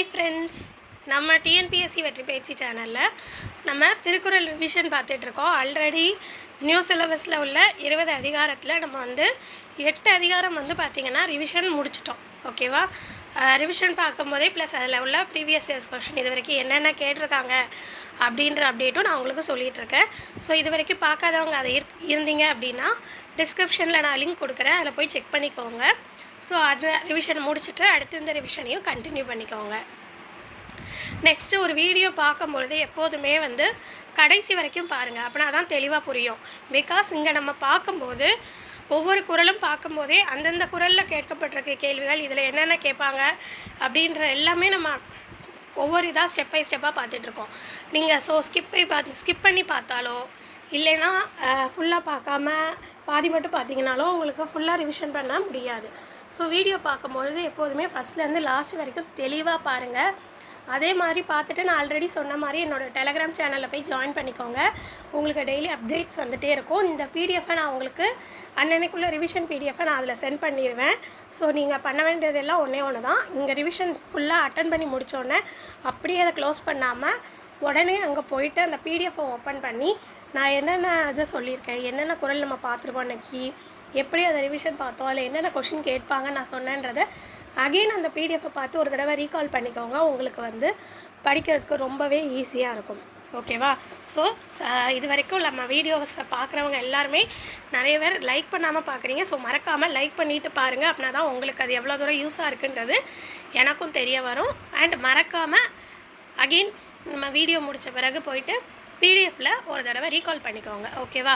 Hi friends நம்ம TNPSC வெற்றி பயிற்சி சேனலில் நம்ம திருக்குறள் ரிவிஷன் பார்த்துட்ருக்கோம். ஆல்ரெடி நியூ சிலபஸில் உள்ள இருபது அதிகாரத்தில் நம்ம வந்து எட்டு அதிகாரம் வந்து பார்த்திங்கன்னா ரிவிஷன் முடிச்சிட்டோம். ஓகேவா ரிவிஷன் பார்க்கும்போதே ப்ளஸ் அதில் உள்ள ப்ரீவியஸ் இயர்ஸ் கொஷின் இது வரைக்கும் என்னென்ன கேட்டிருக்காங்க அப்படின்ற அப்டேட்டும் நான் உங்களுக்கு சொல்லிகிட்டு இருக்கேன் ஸோ இது வரைக்கும் பார்க்காதவங்க அதை இருந்தீங்க அப்படின்னா டிஸ்கிரிப்ஷனில் நான் லிங்க் கொடுக்குறேன். அதில் போய் செக் பண்ணிக்கோங்க. ஸோ அதை ரிவிஷன் முடிச்சுட்டு அடுத்து இந்த ரிவிஷனையும் கண்டினியூ பண்ணிக்கோங்க. நெக்ஸ்ட்டு ஒரு வீடியோ பார்க்கும்பொழுது எப்போதுமே வந்து கடைசி வரைக்கும் பாருங்கள் அப்படின்னா தான் தெளிவாக புரியும். பிகாஸ் இங்கே நம்ம பார்க்கும்போது ஒவ்வொரு குரலும் பார்க்கும்போதே அந்தந்த குரலில் கேட்கப்பட்டிருக்க கேள்விகள் இதில் என்னென்ன கேட்பாங்க அப்படின்ற எல்லாமே நம்ம ஒவ்வொரு இதாக ஸ்டெப் பை ஸ்டெப்பாக பார்த்துட்ருக்கோம் நீங்கள் ஸோ ஸ்கிப்பை பார்த்து ஸ்கிப் பண்ணி பார்த்தாலோ இல்லைன்னா ஃபுல்லாக பார்க்காம பாதி மட்டும் பார்த்தீங்கனாலும் உங்களுக்கு ஃபுல்லாக ரிவிஷன் பண்ண முடியாது. ஸோ வீடியோ பார்க்கும்பொழுது எப்போதுமே ஃபஸ்ட்லேருந்து லாஸ்ட் வரைக்கும் தெளிவாக பாருங்கள் அதே மாதிரி பார்த்துட்டு நான் ஆல்ரெடி சொன்ன மாதிரி என்னோடய டெலகிராம் சேனலில் போய் ஜாயின் பண்ணிக்கோங்க. உங்களுக்கு டெய்லி அப்டேட்ஸ் வந்துகிட்டே இருக்கும். இந்த பிடிஎஃபை நான் உங்களுக்கு அன்னன்னைக்குள்ளே ரிவிஷன் பிடிஎஃபை நான் அதில் சென்ட் பண்ணிடுவேன் ஸோ நீங்கள் பண்ண வேண்டியதெல்லாம் ஒன்றே ஒன்று தான் இங்கே ரிவிஷன் ஃபுல்லாக அட்டன் பண்ணி முடித்தோடனே அப்படியே அதை க்ளோஸ் பண்ணாமல் உடனே அங்கே போயிட்டு அந்த பிடிஎஃபை ஓப்பன் பண்ணி நான் என்னென்ன இதை சொல்லியிருக்கேன் என்னென்ன குரல் நம்ம பார்த்துருக்கோம் அன்றைக்கி எப்படி அதை ரிவிஷன் பார்த்தோம் அதில் என்னென்ன கொஷின் கேட்பாங்க நான் சொன்னேன்றதை அகெயின் அந்த பிடிஎஃப்பை பார்த்து ஒரு தடவை ரீகால் பண்ணிக்கோங்க. உங்களுக்கு வந்து படிக்கிறதுக்கு ரொம்பவே ஈஸியாக இருக்கும். ஓகேவா ஸோ இது வரைக்கும் நம்ம வீடியோஸை பார்க்குறவங்க எல்லாருமே நிறைய பேர் லைக் பண்ணாமல் பார்க்குறீங்க. ஸோ மறக்காமல் லைக் பண்ணிவிட்டு பாருங்கள் அப்படின்னா தான் உங்களுக்கு அது எவ்வளோ தூரம் யூஸாக இருக்குன்றது எனக்கும் தெரிய வரும். அண்ட் மறக்காமல் அகெயின் நம்ம வீடியோ முடித்த பிறகு போயிட்டு பிடிஎஃப்பில் ஒரு தடவை ரீகால் பண்ணிக்கோங்க ஓகேவா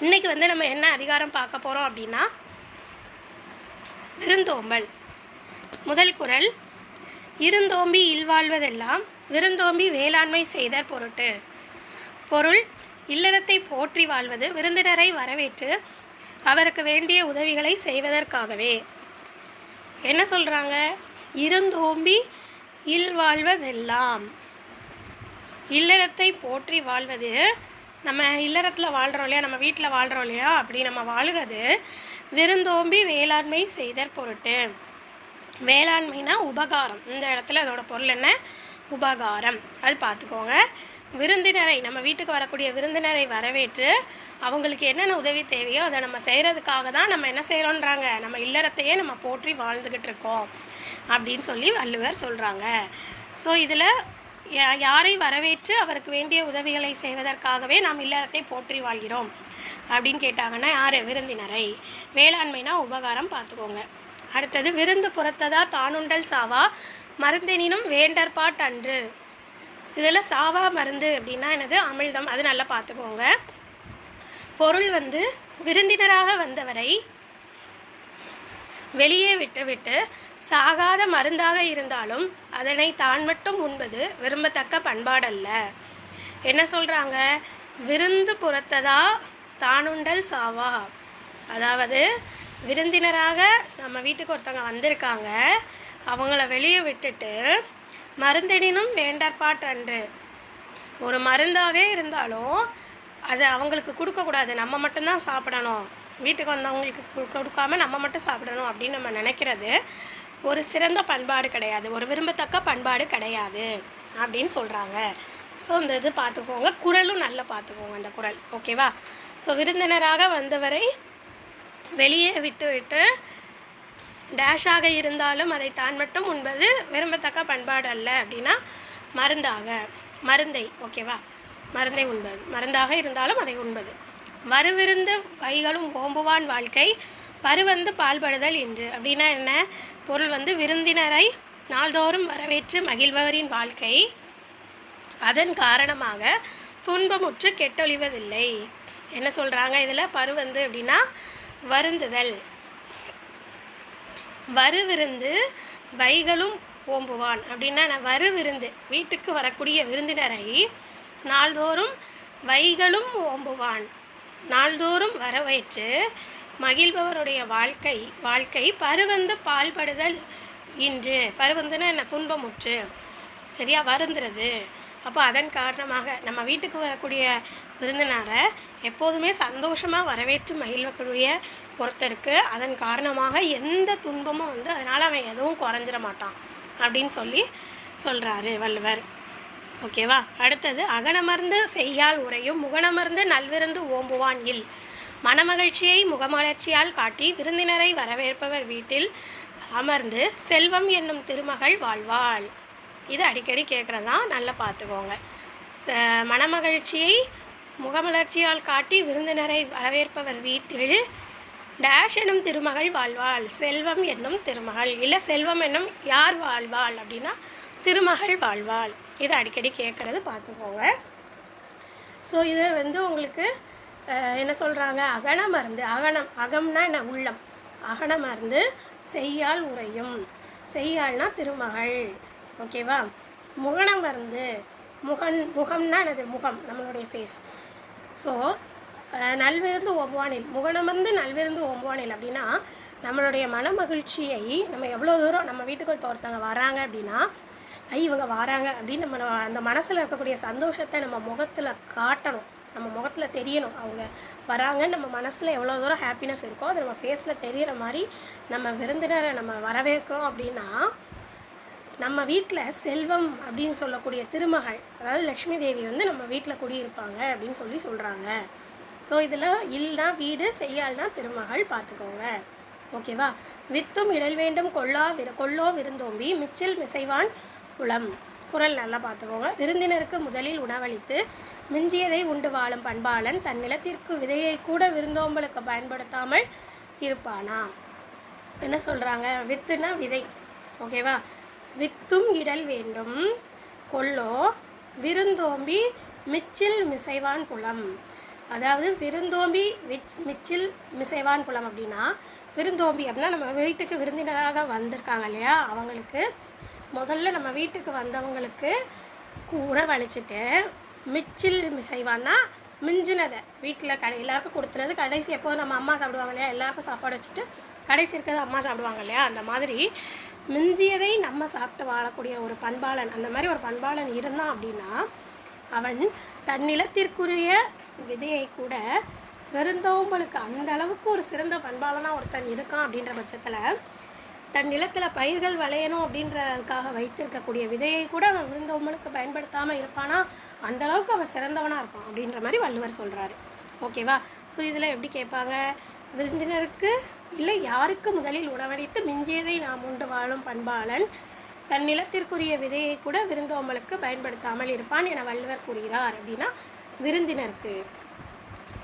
இன்றைக்கி வந்து நம்ம என்ன அதிகாரம் பார்க்க போகிறோம் அப்படின்னா விருந்தோம்பல். முதல் குரல் இருந்தோம்பி இல்வாழ்வதெல்லாம் விருந்தோம்பி வேளாண்மை செய்த பொருட்டு. பொருள் இல்லறத்தை போற்றி வாழ்வது விருந்தினரை வரவேற்று அவருக்கு வேண்டிய உதவிகளை செய்வதற்காகவே. என்ன சொல்கிறாங்க இருந்தோம்பி இல்வாழ்வதெல்லாம் இல்லறத்தை போற்றி வாழ்வது. நம்ம இல்லறத்தில் வாழ்கிறோம் இல்லையா? நம்ம வீட்டில் வாழ்கிறோம் இல்லையா? அப்படி நம்ம வாழ்கிறது விருந்தோம்பி வேளாண்மை செய்தற் பொருட்டு. வேளாண்மைனா உபகாரம். இந்த இடத்துல அதோட பொருள் என்ன? உபகாரம். அது பார்த்துக்கோங்க விருந்தினரை நம்ம வீட்டுக்கு வரக்கூடிய விருந்தினரை வரவேற்று அவங்களுக்கு என்னென்ன உதவி தேவையோ அதை நம்ம செய்கிறதுக்காக தான் நம்ம என்ன செய்கிறோன்றாங்க நம்ம இல்லறத்தையே நம்ம போற்றி வாழ்ந்துக்கிட்டு இருக்கோம். அப்படின்னு சொல்லி வள்ளுவர் சொல்கிறாங்க ஸோ இதில் யாரை வரவேற்று அவருக்கு வேண்டிய உதவிகளை செய்வதற்காகவே நாம் இல்லறத்தை போற்றி வாழ்கிறோம். அப்படின்னு கேட்டாங்கன்னா யார்? விருந்தினரை. வேளாண்மைனா உபகாரம் பார்த்துக்கோங்க. அடுத்தது விருந்து புறத்ததா தானுண்டல் சாவா மருந்தெனினும் வேண்டற்பாட் அன்று. இதில் சாவா மருந்து அப்படின்னா எனது அமிழ்தம். அது நல்லா பார்த்துக்கோங்க. பொருள் வந்து விருந்தினராக வந்தவரை வெளியே விட்டுவிட்டு சாகாத மருந்தாக இருந்தாலும் அதனை தான் மட்டும் உண்பது விரும்பத்தக்க பண்பாடல்ல. என்ன சொல்கிறாங்க விருந்து புறத்ததா தானுண்டல் சாவா. அதாவது விருந்தினராக நம்ம வீட்டுக்கு ஒருத்தவங்க வந்திருக்காங்க. அவங்கள வெளியே விட்டுட்டு மருந்தெனினும் வேண்டற்பாட் அன்று ஒரு மருந்தாகவே இருந்தாலும் அதை அவங்களுக்கு கொடுக்கக்கூடாது நம்ம மட்டும்தான் சாப்பிடணும். வீட்டுக்கு வந்தவங்களுக்கு கு- கொடுக்காம நம்ம மட்டும் சாப்பிடணும் அப்படின்னு நம்ம நினைக்கிறது. ஒரு சிறந்த பண்பாடு கிடையாது. ஒரு விரும்பத்தக்க பண்பாடு கிடையாது அப்படின்னு சொல்கிறாங்க ஸோ இந்த இது பார்த்துக்கோங்க. குரலும் நல்லா பார்த்துக்கோங்க அந்த குரல். ஓகேவா ஸோ விருந்தினராக வந்தவரை வெளியே விட்டு விட்டு டேஷாக இருந்தாலும் அதை தான் மட்டும் உண்பது விரும்பத்தக்க பண்பாடு அல்ல அப்படின்னா மருந்தாக மருந்தை. ஓகேவா மருந்தை உண்பது. மருந்தாக இருந்தாலும் அதை உண்பது. வருவிருந்து வைகளும் ஓம்புவான் வாழ்க்கை. பருவந்து பால்படுதல் என்று அப்படின்னா என்ன? பொருள் வந்து விருந்தினரை நாள்தோறும் வரவேற்று மகிழ்பவரின் வாழ்க்கை. அதன் காரணமாக துன்பமுற்று கெட்டொழிவதில்லை. என்ன சொல்கிறாங்க இதில்? பருவந்து அப்படின்னா வருந்துதல். வருவிருந்து வைகளும் ஓம்புவான். அப்படின்னா நான் வருவிருந்து. வீட்டுக்கு வரக்கூடிய விருந்தினரை நாள்தோறும் வைகளும் ஓம்புவான். நாள்தோறும் வரவேற்று மகிழ்பவருடைய வாழ்க்கை வாழ்க்கை பருவந்து பால்படுதல் இன்று. பருவந்துன்னா என்ன? துன்பமுற்று. சரியா? வருந்துறது. அப்போ அதன் காரணமாக நம்ம வீட்டுக்கு வரக்கூடிய விருந்தினரை எப்போதுமே சந்தோஷமாக வரவேற்று மகிழ்வக்கூடிய ஒருத்தருக்கு அதன் காரணமாக எந்த துன்பமும் வந்து அதனால் அவன் எதுவும் குறைஞ்சிட மாட்டான் அப்படின்னு சொல்லி சொல்கிறாரு வள்ளுவர். ஓகேவா? அடுத்தது அகனமர்ந்து செய்யால் உரையும் முகனமர்ந்து நல்விருந்து ஓம்புவான் இல். மனமகிழ்ச்சியை முகமலர்ச்சியால் காட்டி விருந்தினரை வரவேற்பவர் வீட்டில் அமர்ந்து செல்வம் என்னும் திருமகள் வாழ்வாள். இது அடிக்கடி கேட்குறதான் நல்லா பார்த்துக்கோங்க மனமகிழ்ச்சியை முகமலர்ச்சியால் காட்டி விருந்தினரை வரவேற்பவர் வீட்டில் டேஷ் என்னும் திருமகள் வாழ்வாள் செல்வம் என்னும் திருமகள் இல்லை செல்வம் என்னும் யார் வாழ்வாள் அப்படின்னா திருமகள் வாழ்வாள். இது அடிக்கடி கேட்குறது பார்த்துக்கோங்க ஸோ இது வந்து உங்களுக்கு என்ன சொல்கிறாங்க அகன மருந்து அகனம் அகம்னா என்ன? உள்ளம். அகன மருந்து செய்யால் உரையும் செய்யாள்னா திருமகள். ஓகேவா முகன மருந்து. முகன் முகம்னா என்னது? முகம் நம்மளுடைய ஃபேஸ் ஸோ நல்விருந்து ஒவ்வானில் முகனமர்ந்து நல்விருந்து ஒவ்வானில் அப்படின்னா நம்மளுடைய மன மகிழ்ச்சியை நம்ம எவ்வளோ தூரம் நம்ம வீட்டுக்கு இப்போ ஒருத்தவங்க வராங்க அப்படின்னா ஐ இவங்க வராங்க அப்படின்னு நம்ம அந்த மனசில் இருக்கக்கூடிய சந்தோஷத்தை நம்ம முகத்தில் காட்டணும். நம்ம முகத்தில் தெரியணும். அவங்க வராங்கன்னு நம்ம மனசில் எவ்வளோ தூரம் ஹாப்பினஸ் இருக்கோ அது நம்ம ஃபேஸில் தெரியிற மாதிரி நம்ம விருந்தினரை நம்ம வரவேற்கிறோம் அப்படின்னா நம்ம வீட்டில் செல்வம் அப்படின்னு சொல்லக்கூடிய திருமகள் அதாவது லக்ஷ்மி தேவி வந்து நம்ம வீட்டில் குடியிருப்பாங்க அப்படின்னு சொல்லி சொல்கிறாங்க ஸோ இதில் இல்லைனா வீடு செய்யால்னா திருமகள் பார்த்துக்கோங்க. ஓகேவா வித்தும் இடல் வேண்டும் கொள்ளா விரு கொள்ளோ விருந்தோம்பி மிச்சில் மிசைவான் குளம். குரல் நல்லா பார்த்துக்கோங்க. விருந்தினருக்கு முதலில் உணவளித்து மிஞ்சியதை உண்டு வாழும் பண்பாளன் தன் நிலத்திற்கு விதையை கூட விருந்தோம்பலுக்கு பயன்படுத்தாமல் இருப்பானா? என்ன சொல்கிறாங்க வித்துனா விதை. ஓகேவா வித்தும் இடல் வேண்டும். கொல்லோ விருந்தோம்பி மிச்சில் மிசைவான் புலம். அதாவது விருந்தோம்பி விச் மிச்சில் மிசைவான் புலம் அப்படின்னா விருந்தோம்பி அப்படின்னா நம்ம வீட்டுக்கு விருந்தினராக வந்திருக்காங்க இல்லையா? அவங்களுக்கு முதல்ல நம்ம வீட்டுக்கு வந்தவங்களுக்கு உணவளிச்சுட்டு மிச்சில் மிசைவான்னா மிஞ்சினதை. வீட்டில் கடை எல்லாருக்கும் கொடுத்துனது கடைசி எப்போதும் நம்ம அம்மா சாப்பிடுவாங்க இல்லையா? எல்லாருக்கும் சாப்பாடு வச்சுட்டு கடைசி இருக்கிறது அம்மா சாப்பிடுவாங்க இல்லையா? அந்த மாதிரி மிஞ்சியதை நம்ம சாப்பிட்டு வாழக்கூடிய ஒரு பண்பாளன் அந்த மாதிரி ஒரு பண்பாளன் இருந்தான் அப்படின்னா அவன் தன் நிலத்திற்குரிய விதையை கூட விருந்தோம்பலுக்கு அந்த அளவுக்கு ஒரு சிறந்த பண்பாளனாக ஒருத்தன் இருக்கான் அப்படின்ற பட்சத்தில் தன் நிலத்தில் பயிர்கள் விளையணும் அப்படின்றதுக்காக வைத்திருக்கக்கூடிய விதையை கூட அவன் விருந்தோம்பலுக்கு பயன்படுத்தாமல் இருப்பானா? அந்த அளவுக்கு அவன் சிறந்தவனாக இருப்பான் அப்படின்ற மாதிரி வள்ளுவர் சொல்கிறாரு ஓகேவா? ஸோ இதில் எப்படி கேட்பாங்க? விருந்தினருக்கு இல்லை யாருக்கு முதலில் உணவளித்து மிஞ்சியதை நாம் உண்டு வாழும் பண்பாளன் தன் நிலத்திற்குரிய விதையை கூட விருந்தோம்பலுக்கு பயன்படுத்தாமல் இருப்பான் என வள்ளுவர் கூறுகிறார் அப்படின்னா விருந்தினருக்கு.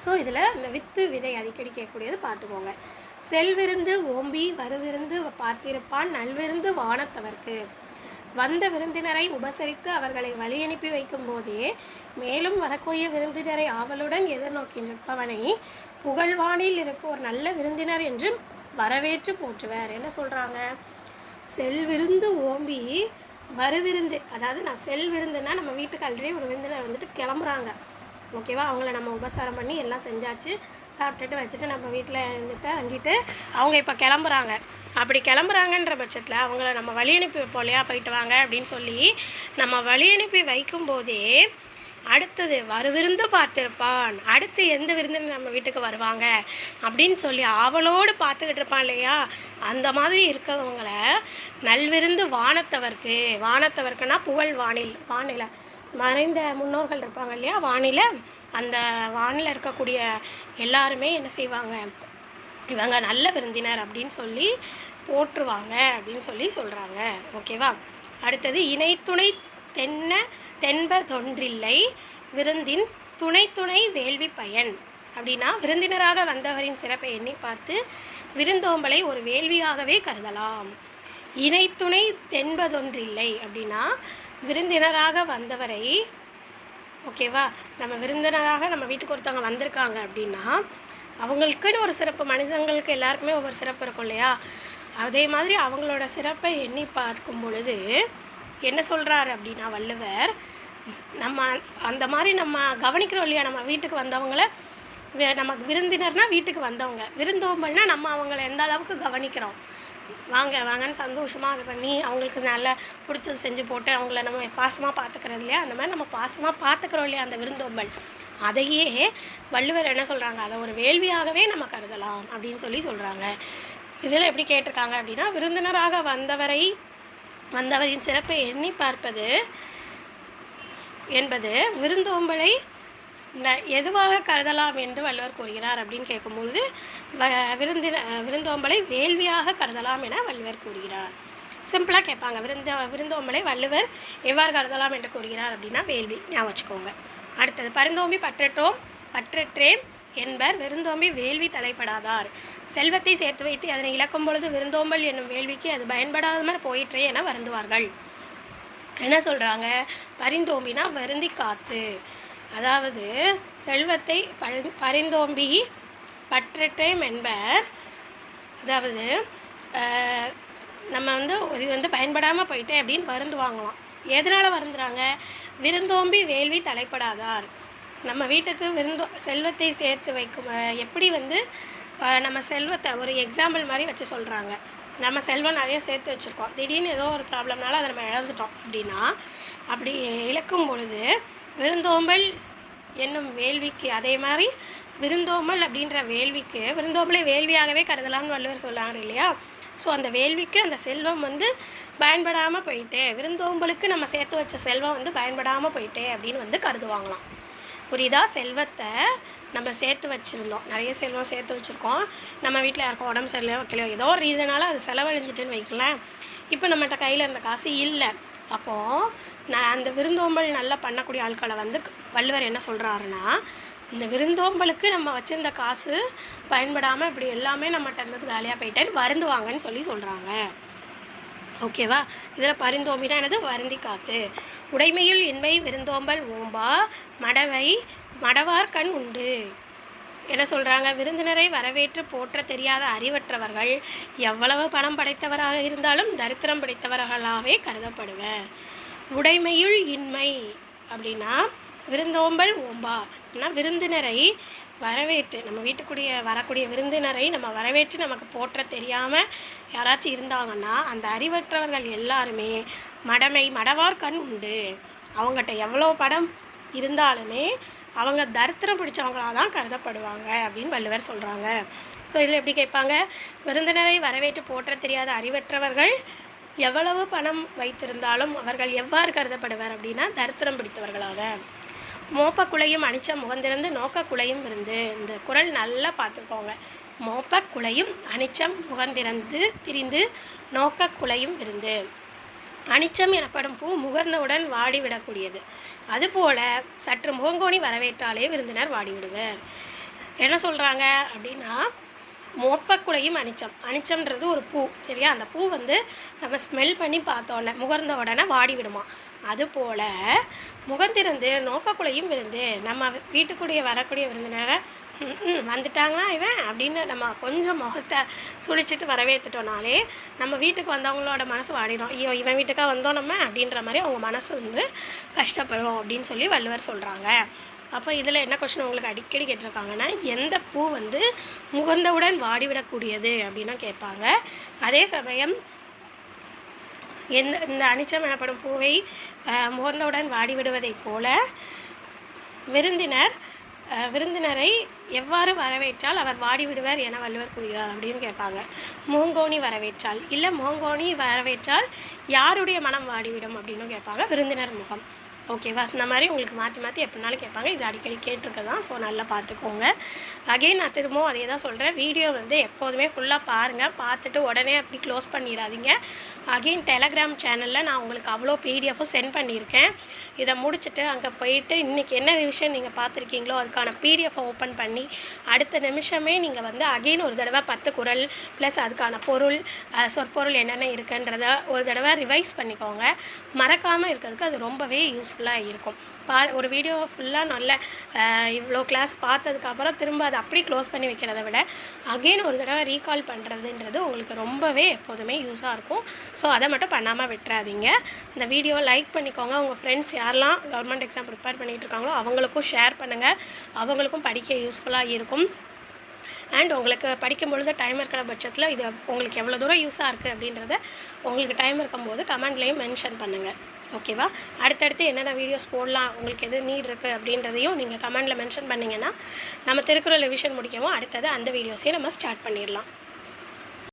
ஸோ இதில் அந்த வித்து விதை அடிக்கடி கேட்கக்கூடியது பார்த்துக்கோங்க. செல்விருந்து ஓம்பி வருவிருந்து பார்த்திருப்பான் நல்விருந்து வானத்தவர்க்கு. வந்த விருந்தினரை உபசரித்து அவர்களை வழி அனுப்பி வைக்கும் போதே மேலும் வரக்கூடிய விருந்தினரை ஆவலுடன் எதிர்நோக்கி நிற்பவனை புகழ்வானில் இருப்போர் நல்ல விருந்தினர் என்று வரவேற்று போற்றுவர். என்ன சொல்கிறாங்க செல்விருந்து ஓம்பி வருவிருந்து அதாவது நான் செல் விருந்துன்னா நம்ம வீட்டுக்கு ஆல்ரெடி ஒரு விருந்தினர் வந்துட்டு கிளம்புறாங்க. ஓகேவா? அவங்கள நம்ம உபசாரம் பண்ணி எல்லாம் செஞ்சாச்சு. சாப்பிட்டுட்டு வச்சுட்டு நம்ம வீட்டில் இருந்துட்டு அங்கிட்டு அவங்க இப்போ கிளம்புறாங்க. அப்படி கிளம்புறாங்கன்ற பட்சத்தில் அவங்கள நம்ம வழி அனுப்பி வைப்போம் இல்லையா? போயிட்டு வாங்க அப்படின்னு சொல்லி நம்ம வழி அனுப்பி வைக்கும்போதே அடுத்தது வருவிருந்து பார்த்துருப்பான். அடுத்து எந்த விருந்துன்னு நம்ம வீட்டுக்கு வருவாங்க அப்படின்னு சொல்லி அவளோடு பார்த்துக்கிட்டு இருப்பான் இல்லையா? அந்த மாதிரி இருக்கவங்கள நல்விருந்து வானத்தவர்க்கு வானத்தவர்க்குன்னா புகழ் வானில் வானில. மறைந்த முன்னோர்கள் இருப்பாங்க இல்லையா? வானில. அந்த வானில் இருக்கக்கூடிய எல்லாருமே என்ன செய்வாங்க? இவங்க நல்ல விருந்தினர் அப்படின்னு சொல்லி போற்றுவாங்க அப்படின்னு சொல்லி சொல்கிறாங்க ஓகேவா அடுத்தது இணைத்துணை தென்ன தென்பதொன்றில்லை விருந்தின் துணை துணை வேள்வி பயன். அப்படின்னா விருந்தினராக வந்தவரின் சிறப்பை எண்ணி பார்த்து விருந்தோம்பலை ஒரு வேள்வியாகவே கருதலாம். இணைத்துணை தென்பதொன்றில்லை அப்படின்னா விருந்தினராக வந்தவரை ஓகேவா? நம்ம விருந்தினராக நம்ம வீட்டுக்கு ஒருத்தவங்க வந்திருக்காங்க அப்படின்னா அவங்களுக்குன்னு ஒரு சிறப்பு மனிதங்களுக்கு எல்லாருக்குமே ஒவ்வொரு சிறப்பு இருக்கும் இல்லையா? அதே மாதிரி அவங்களோட சிறப்பை எண்ணி பார்க்கும் பொழுது என்ன சொல்கிறாரு அப்படின்னா வள்ளுவர் நம்ம அந்த மாதிரி நம்ம கவனிக்கிறோம் இல்லையா? நம்ம வீட்டுக்கு வந்தவங்கள நமக்கு விருந்தினர்னால் வீட்டுக்கு வந்தவங்க. விருந்தோம்பல்னால் நம்ம அவங்கள எந்த அளவுக்கு கவனிக்கிறோம்? வாங்க வாங்கன்னு சந்தோஷமாக அதை பண்ணி அவங்களுக்கு நல்லா பிடிச்சது செஞ்சு போட்டு அவங்கள நம்ம பாசமாக பார்த்துக்கிறது இல்லையா? அந்த மாதிரி நம்ம பாசமாக பார்த்துக்கிறோம் இல்லையா அந்த விருந்தோம்பல்? அதையே வள்ளுவர் என்ன சொல்கிறாங்க அதை ஒரு வேள்வியாகவே நம்ம கருதலாம் அப்படின்னு சொல்லி சொல்கிறாங்க இதில் எப்படி கேட்டிருக்காங்க அப்படின்னா விருந்தினராக வந்தவரை வந்தவரின் சிறப்பை எண்ணி பார்ப்பது என்பது விருந்தோம்பலை எதுவாக கருதலாம் என்று வள்ளுவர் கூறுகிறார் அப்படின்னு கேட்கும்பொழுது வ விருந்தின விருந்தோம்பலை வேள்வியாக கருதலாம் என வள்ளுவர் கூறுகிறார். சிம்பிளாக கேட்பாங்க. விருந்த விருந்தோம்பலை வள்ளுவர் எவ்வாறு கருதலாம் என்று கூறுகிறார் அப்படின்னா வேள்வி. ஞாபகம் வச்சுக்கோங்க. அடுத்தது பருந்தோம்பி பற்றற்றோம் பற்றற்றேன் என்பர். விருந்தோம்பி வேள்வி தலைப்படாதார். செல்வத்தை சேர்த்து வைத்து அதனை இழக்கும் பொழுது விருந்தோம்பல் என்னும் வேள்விக்கு அது பயன்படாமல் போயிற்றே என வருந்துவார்கள். என்ன சொல்கிறாங்க பரிந்தோம்பினா வருந்தி காத்து. அதாவது செல்வத்தை பரி பரிந்தோம்பி பற்றற்றேம் என்பர். அதாவது நம்ம வந்து இது வந்து பயன்படாமல் போயிட்டே அப்படின்னு மருந்து வாங்கலாம் எதனால் வருந்துறாங்க? விருந்தோம்பி வேள்வி தலைப்படாதார் நம்ம வீட்டுக்கு விருந்தோ செல்வத்தை சேர்த்து வைக்கும் எப்படி வந்து நம்ம செல்வத்தை ஒரு எக்ஸாம்பிள் மாதிரி வச்சு சொல்கிறாங்க நம்ம செல்வம் நிறைய சேர்த்து வச்சுருக்கோம். திடீர்னு ஏதோ ஒரு ப்ராப்ளம்னால அதை நம்ம இழந்துட்டோம் அப்படின்னா அப்படி இழக்கும் பொழுது விருந்தோம்பல் என்னும் வேள்விக்கு அதே மாதிரி விருந்தோம்பல் அப்படின்ற வேள்விக்கு விருந்தோம்பலை வேள்வியாகவே கருதலாம்னு வள்ளுவர் சொல்றாங்க இல்லையா? ஸோ அந்த வேள்விக்கு அந்த செல்வம் வந்து பயன்படாமல் போயிட்டே விருந்தோம்பலுக்கு நம்ம சேர்த்து வச்ச செல்வம் வந்து பயன்படாமல் போயிட்டே அப்படின்னு வந்து கருதுவாங்களாம். புரியுதா? செல்வத்தை நம்ம சேர்த்து வச்சுருந்தோம். நிறைய செல்வம் சேர்த்து வச்சுருக்கோம். நம்ம வீட்டில் யாருக்கும் உடம்பு சரியில்லையோ வைக்கலையோ ஏதோ ரீசனால் ரீசனால அது செலவழிஞ்சிட்டுன்னு வைக்கலாம் இப்போ நம்மகிட்ட கையில் இருந்த காசு இல்லை. அப்போது நான் அந்த விருந்தோம்பல் நல்லா பண்ணக்கூடிய ஆட்களை வந்து வள்ளுவர் என்ன சொல்கிறாருன்னா இந்த விருந்தோம்பலுக்கு நம்ம வச்சிருந்த காசு பயன்படாமல் இப்படி எல்லாமே நம்மகிட்ட இருந்தது காலியாக போயிட்டேன்னு வருந்துவாங்கன்னு சொல்லி சொல்கிறாங்க ஓகேவா? இதில் பரிந்தோம்பினா என்னது? வருந்தி காத்து. உடைமையில் இன்மை விருந்தோம்பல் ஓம்பா மடவை மடவார் கண் உண்டு. என்ன சொல்கிறாங்க விருந்தினரை வரவேற்று போற்ற தெரியாத அறிவற்றவர்கள் எவ்வளவு பணம் படைத்தவராக இருந்தாலும் தரித்திரம் படைத்தவர்களாகவே கருதப்படுவர். உடைமையுள் இன்மை அப்படின்னா விருந்தோம்பல் ஓம்பா. அப்படின்னா விருந்தினரை வரவேற்று நம்ம வீட்டுக்குடிய வரக்கூடிய விருந்தினரை நம்ம வரவேற்று நமக்கு போற்ற தெரியாமல் யாராச்சும் இருந்தாங்கன்னா அந்த அறிவற்றவர்கள் எல்லாருமே மடமை மடவார் கண் உண்டு. அவங்ககிட்ட எவ்வளோ படம் இருந்தாலுமே அவங்க தரித்திரம் பிடிச்சவங்களாக தான் கருதப்படுவாங்க அப்படின்னு வள்ளுவர் சொல்கிறாங்க ஸோ இதில் எப்படி கேட்பாங்க? விருந்தினரை வரவேற்று போற்ற தெரியாத அறிவற்றவர்கள் எவ்வளவு பணம் வைத்திருந்தாலும் அவர்கள் எவ்வாறு கருதப்படுவர் அப்படின்னா தரித்திரம் பிடித்தவர்களாக. மோப்ப குலையும் முகந்திருந்து நோக்க குலையும் இருந்து இந்த குரல் நல்லா பார்த்துக்கோங்க. மோப்ப குலையும் அனிச்சம் முகந்திறந்து திரிந்து நோக்க குலையும் இருந்து அனிச்சம் எனப்படும் பூ முகர்ந்தவுடன் வாடிவிடக்கூடியது. அதுபோல சற்று முகங்கோணி வரவேற்றாலே விருந்தினர் வாடிவிடுவர். என்ன சொல்கிறாங்க அப்படின்னா மொப்பக்குலையும் அனிச்சம். அனிச்சம்ன்றது ஒரு பூ சரியா? அந்த பூ வந்து நம்ம ஸ்மெல் பண்ணி பார்த்தோன்னே முகர்ந்த உடனே வாடி விடுமா அதுபோல் முகந்திருந்து நோக்கக்குள்ளேயும் விருந்து நம்ம வீட்டுக்குடைய வரக்கூடிய விருந்தினரை வந்துட்டாங்களா வந்துட்டாங்கன்னா இவன்? அப்படின்னு நம்ம கொஞ்சம் முகத்தை சுழிச்சிட்டு வரவேற்றுட்டோனாலே நம்ம வீட்டுக்கு வந்தவங்களோட மனசு வாடிடும் ஐயோ இவன் வீட்டுக்கா வந்தோம் நம்ம? அப்படின்ற மாதிரி அவங்க மனசு வந்து கஷ்டப்படும் அப்படின்னு சொல்லி வள்ளுவர் சொல்கிறாங்க அப்போ இதில் என்ன கொஷின் உங்களுக்கு அடிக்கடி கேட்டிருக்காங்கன்னா எந்த பூ வந்து முகர்ந்தவுடன் வாடிவிடக்கூடியது அப்படின்னா கேட்பாங்க. அதே சமயம் எந்த இந்த அனிச்சம் எனப்படும் பூவை அஹ், முகர்ந்தவுடன் வாடிவிடுவதைப் போல விருந்தினர் விருந்தினரை எவ்வாறு வரவேற்றால் அவர் வாடிவிடுவர் என வள்ளுவர் கூறுகிறார் அப்படின்னு கேட்பாங்க. மோங்கோனி வரவேற்றால் இல்லை மோங்கோனி வரவேற்றால் யாருடைய மனம் வாடிவிடும் அப்படின்னு கேட்பாங்க விருந்தினர் முகம். ஓகேவா? இந்த மாதிரி உங்களுக்கு மாற்றி மாற்றி எப்படினாலும் கேட்பாங்க. இது அடிக்கடி கேட்டிருக்க தான் ஸோ நல்லா பார்த்துக்கோங்க. அகைன் நான் திரும்பவும் அதே தான் சொல்கிறேன் வீடியோ வந்து எப்போதுமே ஃபுல்லாக பாருங்கள் பார்த்துட்டு உடனே அப்படி க்ளோஸ் பண்ணிடாதீங்க. அகைன் டெலகிராம் சேனலில் நான் உங்களுக்கு அவ்வளோ பிடிஎஃப்பும் சென்ட் பண்ணியிருக்கேன். இதை முடிச்சுட்டு அங்கே போயிட்டு இன்றைக்கி என்ன விஷயம் நீங்கள் பார்த்துருக்கீங்களோ அதுக்கான பிடிஎஃப்பை ஓப்பன் பண்ணி அடுத்த நிமிஷமே நீங்கள் வந்து அகைன் ஒரு தடவை பத்து குரல் ப்ளஸ் அதுக்கான பொருள் சொற்பொருள் என்னென்ன இருக்குன்றத ஒரு தடவை ரிவைஸ் பண்ணிக்கோங்க. மறக்காமல் இருக்கிறதுக்கு அது ரொம்பவே யூஸ்ஃபுல்லாக இருக்கும். பா ஒரு வீடியோ ஃபுல்லாக நல்ல இவ்வளோ கிளாஸ் பார்த்ததுக்கப்புறம் திரும்ப அதை அப்படி க்ளோஸ் பண்ணி வைக்கிறத விட அகைன் ஒரு தடவை ரீகால் பண்ணுறதுன்றது உங்களுக்கு ரொம்பவே எப்போதுமே யூஸாக இருக்கும். ஸோ அதை மட்டும் பண்ணாமல் விட்டுறாதீங்க. இந்த வீடியோவை லைக் பண்ணிக்கோங்க. உங்கள் ஃப்ரெண்ட்ஸ் யாரெல்லாம் கவர்மெண்ட் எக்ஸாம் ப்ரிப்பேர் பண்ணிகிட்டு இருக்காங்களோ அவங்களுக்கும் ஷேர் பண்ணுங்கள் அவங்களுக்கும் படிக்க யூஸ்ஃபுல்லாக இருக்கும். அண்ட் உங்களுக்கு படிக்கும் பொழுது டைம் இருக்கிற பட்சத்தில் இது உங்களுக்கு எவ்வளோ தூரம் யூஸாக இருக்குது அப்படின்றத உங்களுக்கு டைம் இருக்கும்போது கமெண்ட்லேயும் மென்ஷன் பண்ணுங்கள் ஓகேவா? அடுத்தடுத்து என்னென்ன வீடியோஸ் போடலாம் உங்களுக்கு எது நீட் இருக்குது அப்படின்றதையும் நீங்கள் கமெண்டில் மென்ஷன் பண்ணிங்கன்னா நம்ம திருக்குறள் ரிவிஷன் முடிக்கவும் அடுத்தது அந்த வீடியோஸையும் நம்ம ஸ்டார்ட் பண்ணிடலாம்.